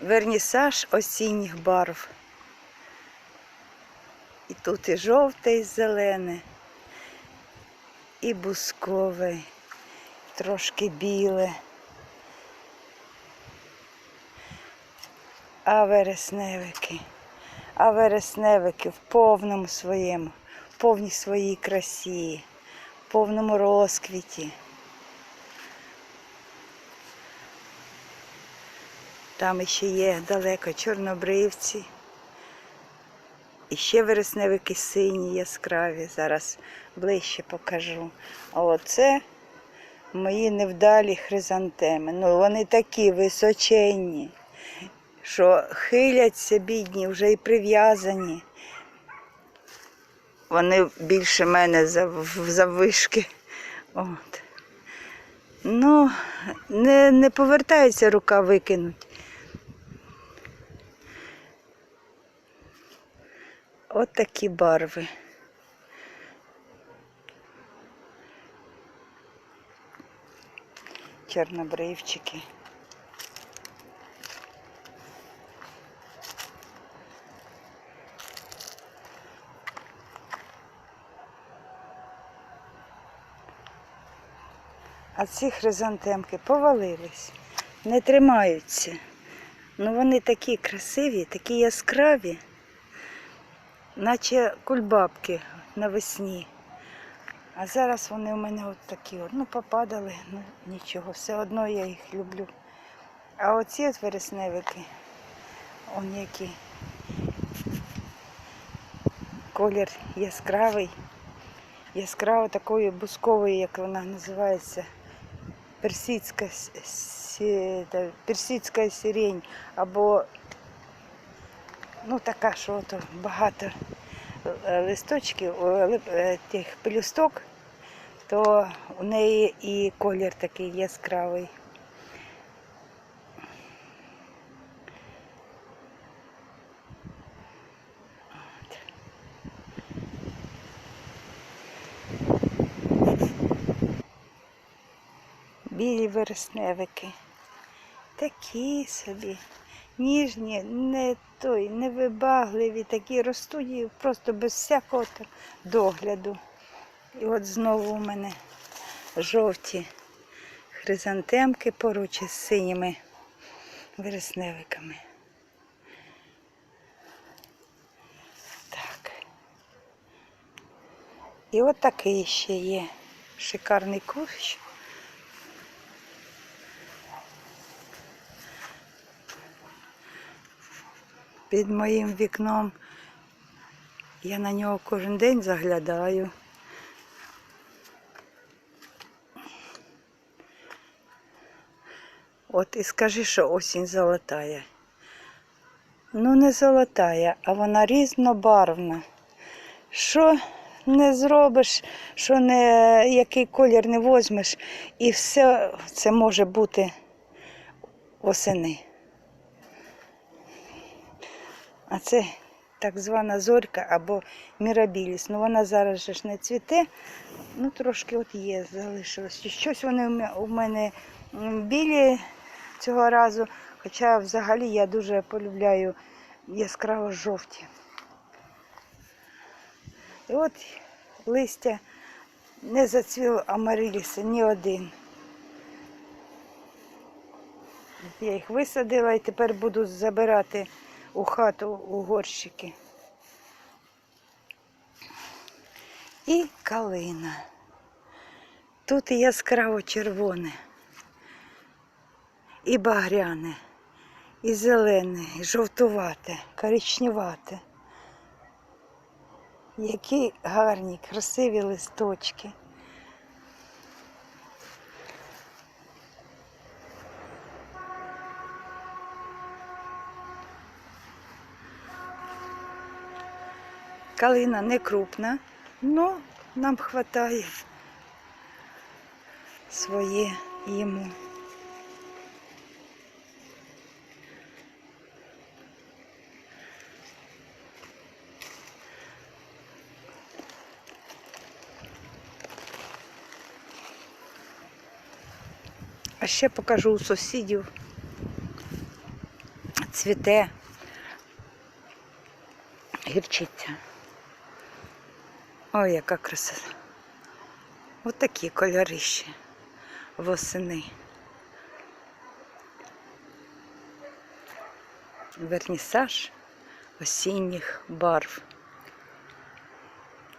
вернісаж осінніх барв. І тут і жовте, і зелене, і бускове, трошки біле. А вересневики, а вересневики в повному своєму, в повній своїй красі, в повному розквіті. Там ще є далеко чорнобривці. І ще вересневики сині, яскраві. Зараз ближче покажу. А оце мої невдалі хризантеми. Ну, вони такі височенні, що хиляться бідні, вже і прив'язані. Вони більше мене зав- заввишки. От. Ну, не, не повертається рука викинуть. От такі барви. Чорнобривчики. А ці хризантемки повалились, не тримаються. Ну вони такі красиві, такі яскраві наче кульбабки навесні. А зараз вони у мене от такі ну попадали, ну нічого, все одно я їх люблю. А оці от вересневики, он які. Колір яскравий, яскраво такої бускової, як вона називається, персидська, персидська сирень або ну така, що то багато е, листочків, е, тих пелюсток, то у неї і колір такий яскравий. Білі вересневики. Такі собі ніжні, не той, невибагливі, такі ростуть просто без всякого догляду. І от знову у мене жовті хризантемки поруч із синіми вересневиками. Так. І от такий ще є шикарний кущ. Під моїм вікном. Я на нього кожен день заглядаю. От і скажи, що осінь золотая. Ну, не золотая, а вона різнобарвна. Що не зробиш, що не, який колір не возьмеш, і все це може бути восени. А це так звана зорька або мірабіліс. Ну вона зараз же ж не цвіте, ну трошки от є, залишилось. Щось вони у мене білі цього разу, хоча взагалі я дуже полюбляю яскраво жовті. І от листя не зацвіло амариліси ні один. Я їх висадила і тепер буду забирати у хату у горщики. І калина. Тут яскраво червоне, і багряне, і зелене, і жовтувате, коричневате. Які гарні, красиві листочки. Калина не крупна, але нам вистачає своє йому. А ще покажу у сусідів цвіте гірчиця. Ой, яка красота. Ось такі кольорищі восени. Вернісаж осінніх барв.